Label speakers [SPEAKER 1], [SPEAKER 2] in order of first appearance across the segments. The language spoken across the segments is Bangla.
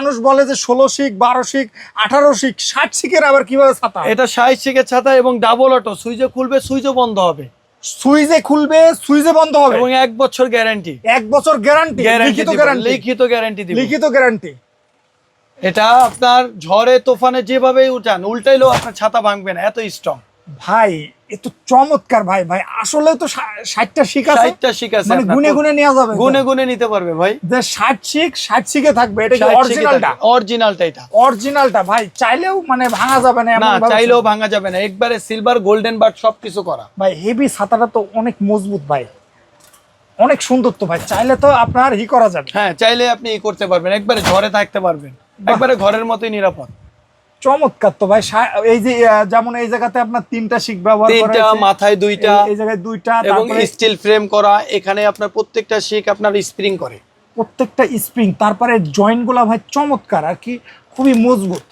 [SPEAKER 1] মানুষ বলে যে ষোলো শিখ বারো শিখ আঠারো শিখ ষাট শিখের আবার কীভাবে ছাতা?
[SPEAKER 2] এটা ষাট শিখের ছাতা এবং ডাবল অটো সুইচে খুলবে সুইচও বন্ধ হবে।
[SPEAKER 1] সুইজে খুলবে সুইজে বন্ধ হবে।
[SPEAKER 2] এবং এক বছর গ্যারান্টি
[SPEAKER 1] এক বছর গ্যারান্টি
[SPEAKER 2] গ্যারান্টি
[SPEAKER 1] লিখিত গ্যারান্টি
[SPEAKER 2] লিখিত গ্যারান্টি
[SPEAKER 1] লিখিত গ্যারান্টি
[SPEAKER 2] এটা আপনার ঝড়ে তোফানে যেভাবেই উঠান উল্টাইলেও আপনার ছাতা ভাঙবে না এত স্ট্রং
[SPEAKER 1] ভাই এ তো চমৎকার ভাই ভাই। আসলে তো ষাটটা শিখ আছে।
[SPEAKER 2] ষাটটা শিখ আছে
[SPEAKER 1] মানে গুনে গুনে নেওয়া যাবে।
[SPEAKER 2] গুনে গুনে নিতে পারবে ভাই।
[SPEAKER 1] যে ষাট শিখ ষাট শিখে থাকবে এটা কি অরিজিনালটা
[SPEAKER 2] অরিজিনালটা এটা।
[SPEAKER 1] অরিজিনালটা ভাই চাইলেও মানে ভাঙা যাবে না
[SPEAKER 2] না চাইলেও ভাঙা যাবে না। একবারে সিলভার গোল্ডেন বাট সবকিছু করা।
[SPEAKER 1] ভাই হেভি ছাতাটা তো অনেক মজবুত ভাই। অনেক সুন্দর তো ভাই। চাইলে তো আপনার হি করা যাবে।
[SPEAKER 2] হ্যাঁ চাইলে আপনি ই করতে পারবেন। একবারে ঘরে থাকতে পারবেন। একবারে ঘরের মতোই নিরাপদ।
[SPEAKER 1] চমৎকার তো ভাই এই যে যেমন এই জায়গাতে আপনার তিনটা শিখ ব্যবহার করা
[SPEAKER 2] তিনটা মাথায় দুইটা
[SPEAKER 1] এই- এই জায়গায় দুইটা
[SPEAKER 2] এবং স্টিল ফ্রেম করা এখানে আপনার প্রত্যেকটা শিক আপনার স্প্রিং করে।
[SPEAKER 1] প্রত্যেকটা স্প্রিং তারপরে জয়েন্টগুলো ভাই চমৎকার আর কি খুবই মজবুত।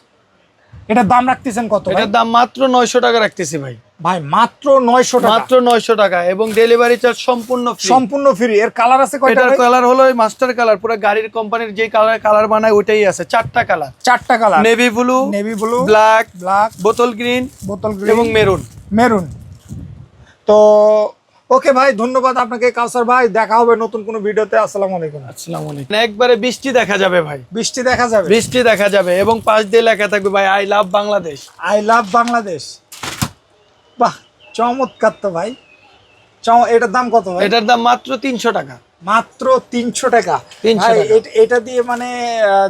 [SPEAKER 1] এটার দাম রাখতেছেন কত
[SPEAKER 2] এটার দাম মাত্র নয়শো টাকা রাখতেছি ভাই।
[SPEAKER 1] ভাই মাত্র নয়শো টাকা।
[SPEAKER 2] মাত্র নয়শো টাকা এবং ডেলিভারি চার্জ সম্পূর্ণ
[SPEAKER 1] সম্পূর্ণ ফ্রি এর কালার আছে
[SPEAKER 2] এটার কালার হলো মাস্টার কালার পুরো গাড়ির কোম্পানির যে কালার কালার বানায় ওইটাই আছে চারটা কালার
[SPEAKER 1] চারটা colour
[SPEAKER 2] navy blue
[SPEAKER 1] navy blue
[SPEAKER 2] black
[SPEAKER 1] black
[SPEAKER 2] বোতল গ্রিন
[SPEAKER 1] বোতল গ্রিন
[SPEAKER 2] এবং মেরুন
[SPEAKER 1] মেরুন তো ওকে ভাই ধন্যবাদ আপনাকে কাউসার ভাই দেখা হবে নতুন কোনো ভিডিওতে আসসালামু আলাইকুম।
[SPEAKER 2] আসসালামু আলাইকুম। একবারে বৃষ্টি দেখা যাবে ভাই।
[SPEAKER 1] বৃষ্টি দেখা যাবে?
[SPEAKER 2] বৃষ্টি দেখা যাবে এবং পাশ দিয়ে লেখা থাকবে ভাই I love Bangladesh
[SPEAKER 1] I love Bangladesh বাহ চমৎকার তো ভাই। এটার দাম কত ভাই?
[SPEAKER 2] এটার দাম মাত্র তিনশো টাকা।
[SPEAKER 1] মাত্র তিনশো টাকা।
[SPEAKER 2] 300
[SPEAKER 1] ভাই
[SPEAKER 2] টাকা।
[SPEAKER 1] এটা দিয়ে মানে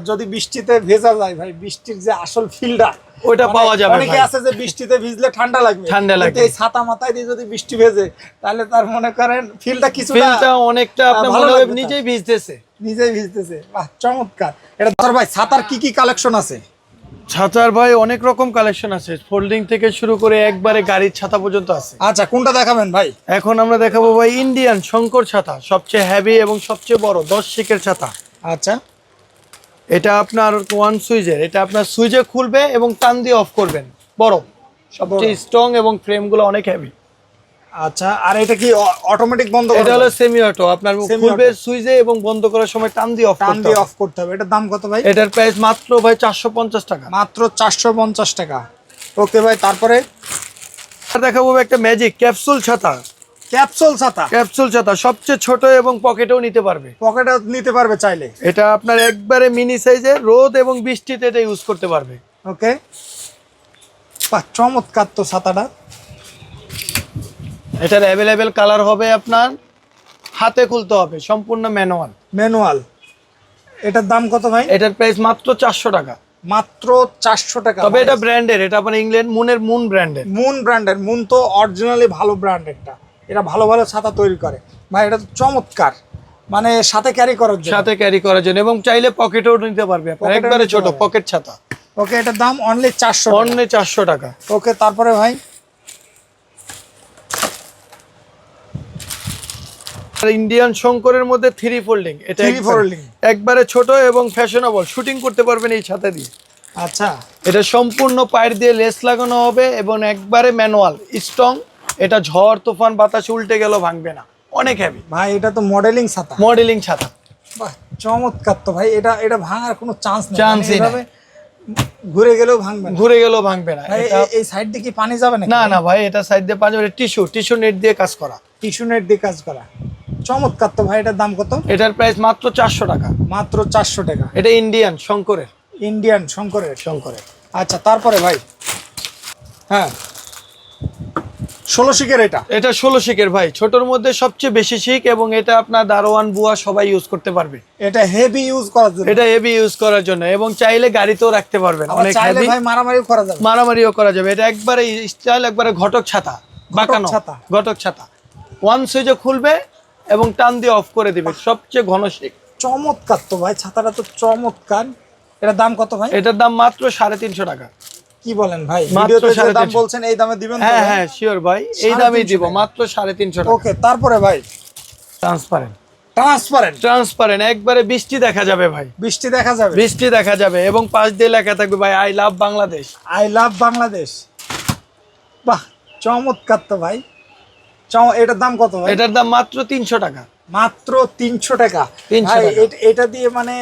[SPEAKER 1] যদি বৃষ্টিতে ভেজা যায় ভাই বৃষ্টির যে আসল ফিলটা
[SPEAKER 2] ওইটা পাওয়া যাবে
[SPEAKER 1] অনেকে আছে যে বৃষ্টিতে ভিজলে ঠান্ডা লাগবে।
[SPEAKER 2] ঠান্ডা লাগবে।
[SPEAKER 1] এই ছাতা মাথায় দিয়ে যদি বৃষ্টি ভেজে তাহলে তার মনে করেন ফিলটা কিছুটা
[SPEAKER 2] ফিলটা অনেকটা আপনার মনে হবে নিজেই ভিজতেছে।
[SPEAKER 1] নিজেই ভিজতেছে। বাহ চমৎকার। এটা ধর ভাই ছাতার কি কি কালেকশন আছে?
[SPEAKER 2] ছাতার ভাই অনেক রকম কালেকশন আছে। ফোল্ডিং থেকে শুরু করে একবারে গাড়ির ছাতা পর্যন্ত আছে।
[SPEAKER 1] আচ্ছা কোনটা দেখাবেন ভাই?
[SPEAKER 2] এখন আমরা দেখাবো ভাই ইন্ডিয়ান শঙ্কর ছাতা সবচেয়ে হেভি এবং সবচেয়ে বড় দশ শিকের ছাতা।
[SPEAKER 1] আচ্ছা।
[SPEAKER 2] এটা আপনার ওয়ান সুইচের এটা আপনার সুইচে খুলবে এবং টান দিয়ে অফ করবেন। বড়। সবচেয়ে স্ট্রং এবং ফ্রেমগুলো অনেক হেভি
[SPEAKER 1] আচ্ছা আর এটা কি অটোমেটিক বন্ধ
[SPEAKER 2] এটা হলো সেমি অটো আপনার খুলবে। সুইচে এবং বন্ধ করার সময় টান দিয়ে অফ
[SPEAKER 1] টান দিয়ে অফ করতে হবে। এটার দাম কত ভাই?
[SPEAKER 2] এটার প্রাইস মাত্র ভাই চারশো পঞ্চাশ টাকা।
[SPEAKER 1] মাত্র চারশো পঞ্চাশ টাকা। ওকে ভাই তারপরে?
[SPEAKER 2] আর দেখাবো একটা ম্যাজিক ক্যাপসুল ছাতা।
[SPEAKER 1] ক্যাপসুল ছাতা।
[SPEAKER 2] ক্যাপসুল ছাতা সবচেয়ে ছোট এবং পকেটেও নিতে পারবে।
[SPEAKER 1] পকেটে নিতে পারবে চাইলে।
[SPEAKER 2] এটা আপনার একবারে মিনি সাইজে রোদ এবং বৃষ্টিতে এটা ইউজ করতে পারবে।
[SPEAKER 1] ওকে। বাহ চমৎকার তো ছাতাটা।
[SPEAKER 2] এটার অ্যাভেলেবেল কালার হবে আপনার হাতে খুলতে হবে সম্পূর্ণ ম্যানুয়াল
[SPEAKER 1] ম্যানুয়াল। এটার দাম কত ভাই?
[SPEAKER 2] এটার প্রাইস মাত্র চারশো টাকা।
[SPEAKER 1] মাত্র চারশো টাকা
[SPEAKER 2] তবে এটা ব্র্যান্ডের এটা আপনার ইংল্যান্ড মুনের মুন ব্র্যান্ডের
[SPEAKER 1] মুন ব্র্যান্ডের মুন তো অরিজিনালি ভালো ব্র্যান্ড এটা ভালো ভালো ছাতা তৈরি করে। ভাই এটা তো চমৎকার। মানে সাথে ক্যারি করার জন্য।
[SPEAKER 2] সাথে ক্যারি করার জন্য এবং চাইলে পকেটেও নিতে পারবে একবারে ছোট পকেট ছাতা।
[SPEAKER 1] ওকে এটার দাম অনলি চারশো
[SPEAKER 2] অন্য চারশো টাকা।
[SPEAKER 1] ওকে তারপরে ভাই?
[SPEAKER 2] আর ইন্ডিয়ান শঙ্করের মধ্যে থ্রি ফোল্ডিং এটা একবারে-
[SPEAKER 1] folding।
[SPEAKER 2] একবারে ছোট এবং ফ্যাশনেবল শুটিং করতে পারবেন এই ছাতা দিয়ে।
[SPEAKER 1] আচ্ছা।
[SPEAKER 2] এটা সম্পূর্ণ পায়ের দিয়ে লেস লাগানো হবে এবং একবারে ম্যানুয়াল স্ট্রং এটা ঝড় তুফান বাতাস উল্টে গেল ভাঙবে না। অনেক হেভি
[SPEAKER 1] ভাই এটা তো মডেলিং ছাতা।
[SPEAKER 2] মডেলিং ছাতা।
[SPEAKER 1] বাহ চমৎকার তো ভাই এটা এটা ভাঙার কোনো চান্স নেই। এভাবে ঘুরে গেলেও ভাঙবে
[SPEAKER 2] ঘুরে গেলেও ভাঙবে না।
[SPEAKER 1] এই- সাইড দিয়ে কি পানি যাবে না
[SPEAKER 2] না না ভাই এটা সাইড দিয়ে পাঁচ টিস্যু টিস্যু নেট দিয়ে কাজ করা।
[SPEAKER 1] টিস্যু নেট দিয়ে কাজ করা। চমৎকার তো ভাই এটার দাম কত?
[SPEAKER 2] এটার প্রাইস মাত্র চারশো টাকা।
[SPEAKER 1] মাত্র চারশো টাকা।
[SPEAKER 2] এটা ইন্ডিয়ান শঙ্করের।
[SPEAKER 1] ইন্ডিয়ান শঙ্করের।
[SPEAKER 2] শঙ্করের।
[SPEAKER 1] আচ্ছা তারপরে ভাই হ্যাঁ। ষোলো শিকের এটা?
[SPEAKER 2] এটা ষোলো শিকের ভাই। ছোটর মধ্যে সবচেয়ে বেশি শিক এবং এটা আপনার দারোয়ান বুয়া সবাই ইউজ করতে পারবে।
[SPEAKER 1] এটা হেভি ইউজ করার জন্য।
[SPEAKER 2] এটা হেভি ইউজ করার জন্য এবং চাইলে গাড়িতেও রাখতে পারবেন। অনেক
[SPEAKER 1] চাইলে
[SPEAKER 2] হেভি
[SPEAKER 1] ভাই মারামারিও করা যাবে।
[SPEAKER 2] মারামারিও করা যাবে। এটা একবারে স্টাইল একবারে ঘটক ছাতা বাঁকানো।
[SPEAKER 1] ছাতা।
[SPEAKER 2] ঘটক ছাতা। ওয়ান সুইচে খুলবে এবং টান দিয়ে অফ করে দিবে। সবচেয়ে ঘন শিক
[SPEAKER 1] চমৎকার তো ভাই। ছাতাটা তো চমৎকার। এটার দাম কত ভাই?
[SPEAKER 2] এটার দাম মাত্র সাড়ে তিনশো টাকা।
[SPEAKER 1] কি বলেন ভাই?
[SPEAKER 2] মাত্র
[SPEAKER 1] ভিডিওতে যে দাম। বলছেন এই দামে দিবেন
[SPEAKER 2] হ্যাঁ হ্যাঁ শিওর ভাই এই দামেই দিব। মাত্র সাড়ে তিনশো টাকা।
[SPEAKER 1] ওকে তারপরে ভাই?
[SPEAKER 2] ট্রান্সপারেন্ট
[SPEAKER 1] ট্রান্সপারেন্ট
[SPEAKER 2] ট্রান্সপারেন্ট একবারে বৃষ্টি দেখা যাবে ভাই।
[SPEAKER 1] বৃষ্টি দেখা যাবে?
[SPEAKER 2] বৃষ্টি দেখা যাবে এবং পাশ দিয়ে লেখা থাকবে ভাই I love Bangladesh
[SPEAKER 1] I love Bangladesh বাহ চমৎকার তো ভাই। এটার দাম কত ভাই?
[SPEAKER 2] এটার দাম মাত্র তিনশো টাকা।
[SPEAKER 1] মাত্র তিনশো টাকা।
[SPEAKER 2] 300
[SPEAKER 1] ভাই এটা দিয়ে মানে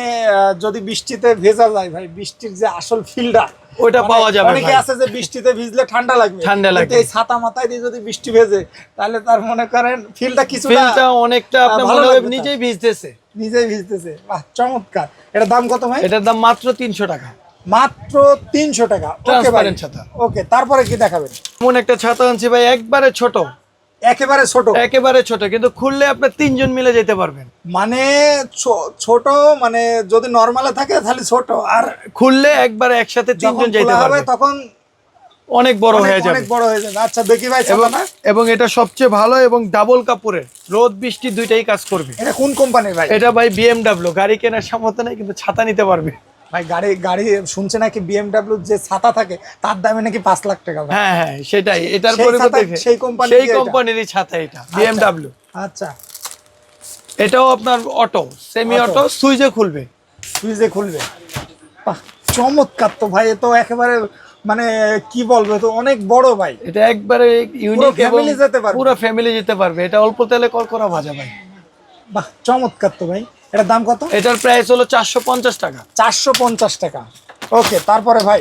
[SPEAKER 1] যদি বৃষ্টিতে ভেজা যায় ভাই বৃষ্টির যে আসল ফিলটা
[SPEAKER 2] ওইটা পাওয়া যাবে
[SPEAKER 1] অনেকে আছে যে বৃষ্টিতে ভিজলে ঠান্ডা লাগবে।
[SPEAKER 2] ঠান্ডা লাগবে।
[SPEAKER 1] এই ছাতা মাথায় দিয়ে যদি বৃষ্টি ভেজে তাহলে তার মনে করেন ফিলটা কিছুটা
[SPEAKER 2] ফিলটা অনেকটা আপনি
[SPEAKER 1] ভালো
[SPEAKER 2] মনে হবে নিজেই ভিজতেছে।
[SPEAKER 1] নিজেই ভিজতেছে। বাহ চমৎকার। এটার দাম কত ভাই?
[SPEAKER 2] এটার দাম মাত্র তিনশো টাকা।
[SPEAKER 1] মাত্র তিনশো টাকা। ওকে ভাই।
[SPEAKER 2] ছাতা।
[SPEAKER 1] ওকে তারপরে কি দেখাবেন?
[SPEAKER 2] এমন একটা ছাতা আনছি ভাই একবারে ছোট।
[SPEAKER 1] একেবারে ছোট।
[SPEAKER 2] একেবারে ছোট কিন্তু খুললে আপনার তিনজন মিলে যেতে পারবেন।
[SPEAKER 1] মানে ছোট মানে যদি নর্মালে থাকে তাহলে ছোট আর
[SPEAKER 2] খুললে একবারে একসাথে তিনজন যেতে পারবে
[SPEAKER 1] তখন
[SPEAKER 2] অনেক বড় হয়ে যাবে।
[SPEAKER 1] অনেক বড় হয়ে যাবে। আচ্ছা দেখি ভাই
[SPEAKER 2] এবং
[SPEAKER 1] ছাতাটা
[SPEAKER 2] এবং এটা সবচেয়ে ভালো এবং ডাবল কাপড়ের। রোদ বৃষ্টি দুইটাই কাজ করবে।
[SPEAKER 1] এটা কোন কোম্পানির ভাই?
[SPEAKER 2] এটা ভাই বিএমডাব্লিউ গাড়ি কেনার সামর্থ্য নেই কিন্তু ছাতা নিতে পারবে।
[SPEAKER 1] ভাই গাড়ি গাড়ি শুনছে নাকি বিএমডাব্লিউ যে ছাতা থাকে তার দামে নাকি পাঁচ লাখ টাকা
[SPEAKER 2] হ্যাঁ হ্যাঁ সেটাই। এটার পরিবর্তে
[SPEAKER 1] সেই company
[SPEAKER 2] সেই? কোম্পানিরই ছাতা এটা বিএমডাব্লিউ
[SPEAKER 1] আচ্ছা।
[SPEAKER 2] এটাও আপনার অটো সেমি অটো সুইচে খুলবে।
[SPEAKER 1] সুইচে খুলবে। বাহ, চমৎকার তো ভাই তো একেবারে মানে কি বলব তো অনেক বড় ভাই।
[SPEAKER 2] এটা একবারে ইউনিক
[SPEAKER 1] family যেতে পারবে।
[SPEAKER 2] পুরো ফ্যামিলি যেতে পারবে। এটা অল্প তেলে কল করা ভাজা ভাই।
[SPEAKER 1] বাহ চমৎকার তো ভাই। এটার দাম কত?
[SPEAKER 2] এটার প্রাইস হলো চারশো পঞ্চাশ টাকা।
[SPEAKER 1] চারশো পঞ্চাশ টাকা। ওকে তারপরে ভাই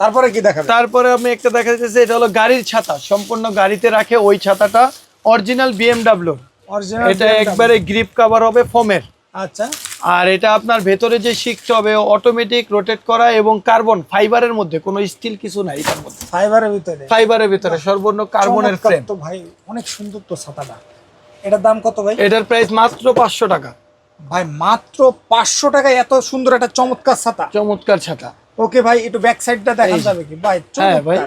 [SPEAKER 1] তারপরে কি দেখাবে
[SPEAKER 2] তারপরে আমি একটা দেখা যাচ্ছে এটা হলো গাড়ির ছাতা। সম্পূর্ণ গাড়িতে রাখে ওই ছাতাটা অরিজিনাল বিএমডাব্লিউ এটা একবারে গ্রিপ কভার হবে ফোমের
[SPEAKER 1] আচ্ছা।
[SPEAKER 2] আর এটা আপনার ভেতরে যে শিখতে হবে অটোমেটিক রোটেট করা এবং কার্বন ফাইবারের মধ্যে কোনো স্টিল কিছু নাই এটার মধ্যে।
[SPEAKER 1] ফাইবারের ভিতরে?
[SPEAKER 2] ফাইবারের ভিতরে সর্বর্ণ কার্বনের ফ্রেম
[SPEAKER 1] তো ভাই অনেক সুন্দর তো ছাতাটা। এটার দাম কত ভাই?
[SPEAKER 2] এটার প্রাইস মাত্র পাঁচশো টাকা।
[SPEAKER 1] ভাই মাত্র পাঁচশো টাকায় এত সুন্দর একটা চমৎকার ছাতা।
[SPEAKER 2] চমৎকার ছাতা।
[SPEAKER 1] ওকে ভাই একটু ব্যাক সাইডটা দেখা যাবে কি? ভাই
[SPEAKER 2] হ্যাঁ ভাই।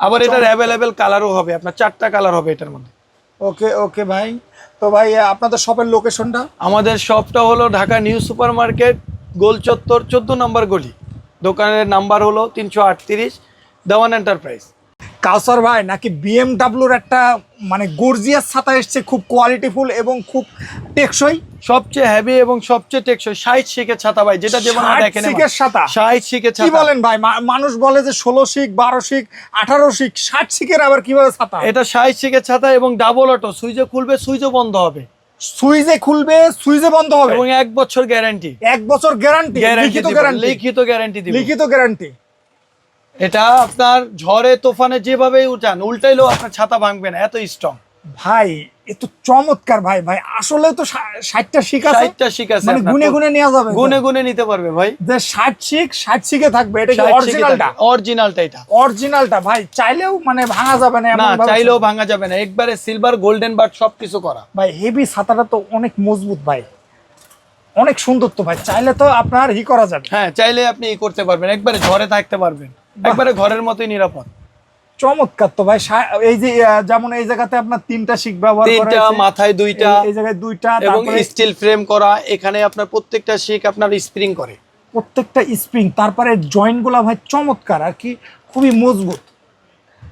[SPEAKER 2] আবার এটার অ্যাভেলেবেল কালারও হবে আপনার চারটা কালার হবে এটার মধ্যে।
[SPEAKER 1] ওকে ওকে ভাই। তো ভাই আপনাদের শপের লোকেশনটা
[SPEAKER 2] আমাদের শপটা হলো ঢাকা নিউ সুপার মার্কেট গোল চত্বর চোদ্দ নম্বর গলি। দোকানের নাম্বার হলো তিনশো আটত্রিশ দেওয়ান এন্টারপ্রাইজ
[SPEAKER 1] কাউসার ভাই নাকি বিএমডাব্লিউর একটা মানে গর্জিয়াস ছাতা এসছে খুব কোয়ালিটিফুল এবং খুব টেকসই?
[SPEAKER 2] সবচেয়ে হেভি এবং সবচেয়ে টেকসই ষাট শিখের ছাতা ভাই যেটা যেমন
[SPEAKER 1] 60
[SPEAKER 2] দেখেন
[SPEAKER 1] শিকের ছাতা?
[SPEAKER 2] ষাট শিখের
[SPEAKER 1] কি
[SPEAKER 2] ছাতা।
[SPEAKER 1] বলেন ভাই? মানুষ বলে যে ষোলো শিখ বারো শিখ আঠারো শিখ ষাট শিখের আবার কীভাবে ছাতা?
[SPEAKER 2] এটা ষাট শিখের ছাতা এবং ডাবল অটো সুইচে খুলবে সুইচও বন্ধ হবে।
[SPEAKER 1] সুইজে খুলবে সুইজে বন্ধ হবে?
[SPEAKER 2] এবং এক বছর গ্যারান্টি
[SPEAKER 1] এক বছর গ্যারান্টি লিখিত গ্যারান্টি
[SPEAKER 2] লিখিত গ্যারান্টি দিবে।
[SPEAKER 1] লিখিত গ্যারান্টি
[SPEAKER 2] এটা আপনার ঝড়ে তোফানে যেভাবেই উঠান উল্টাইলেও আপনার ছাতা ভাঙবে না এত স্ট্রং
[SPEAKER 1] ভাই এ তো চমৎকার ভাই। ভাই আসলে তো ষাটটা শিখ আছে।
[SPEAKER 2] ষাটটা শিখ আছে
[SPEAKER 1] মানে গুনে গুনে নেওয়া যাবে।
[SPEAKER 2] গুনে গুনে নিতে পারবে ভাই।
[SPEAKER 1] যে ষাট শিখ ষাট শিখে থাকবে এটা কি অরিজিনালটা
[SPEAKER 2] অরিজিনালটা এটা।
[SPEAKER 1] অরিজিনালটা ভাই চাইলেও মানে ভাঙা যাবে না
[SPEAKER 2] না চাইলেও ভাঙা যাবে না। একবারে সিলভার গোল্ডেন বাট সবকিছু করা।
[SPEAKER 1] ভাই হেভি ছাতাটা তো অনেক মজবুত ভাই। অনেক সুন্দর তো ভাই। চাইলে তো আপনার ই করা যাবে।
[SPEAKER 2] হ্যাঁ চাইলে আপনি ই করতে পারবেন। একবারে ঘরে থাকতে পারবেন। একবারে ঘরের মতোই নিরাপদ।
[SPEAKER 1] চমৎকার তো ভাই। এই যে যেমন এই জায়গাতে আপনার তিনটা শিখ ব্যবহার
[SPEAKER 2] তিনটা মাথায় দুইটা
[SPEAKER 1] এই- জায়গায় দুইটা
[SPEAKER 2] এবং স্টিল ফ্রেম করা এখানে আপনার প্রত্যেকটা শিক আপনার স্প্রিং করে।
[SPEAKER 1] প্রত্যেকটা স্প্রিং তারপরে জয়েন্টগুলা ভাই চমৎকার আর কি খুবই মজবুত।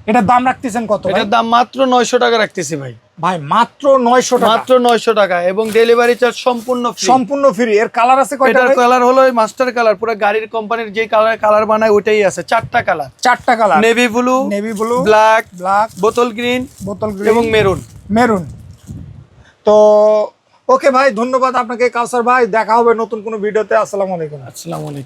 [SPEAKER 1] এটার দাম রাখতেছেন কত
[SPEAKER 2] এটার দাম মাত্র নয়শো টাকা রাখতেছি ভাই।
[SPEAKER 1] ভাই মাত্র নয়শো টাকা।
[SPEAKER 2] মাত্র নয়শো টাকা এবং ডেলিভারি চার্জ সম্পূর্ণ
[SPEAKER 1] সম্পূর্ণ ফ্রি এর কালার আছে কয়টা
[SPEAKER 2] এটার কালার হলো মাস্টার কালার পুরো গাড়ির কোম্পানির যে কালার কালার বানায় ওইটাই আছে চারটা কালার
[SPEAKER 1] চারটা colour
[SPEAKER 2] navy blue
[SPEAKER 1] navy blue
[SPEAKER 2] black
[SPEAKER 1] black
[SPEAKER 2] বোতল গ্রিন
[SPEAKER 1] বোতল গ্রিন এবং
[SPEAKER 2] মেরুন
[SPEAKER 1] মেরুন তো ওকে ভাই ধন্যবাদ আপনাকে কাউসার ভাই। দেখা হবে নতুন কোনো ভিডিওতে। আসসালামু আলাইকুম।
[SPEAKER 2] আসসালামু আলাইকুম।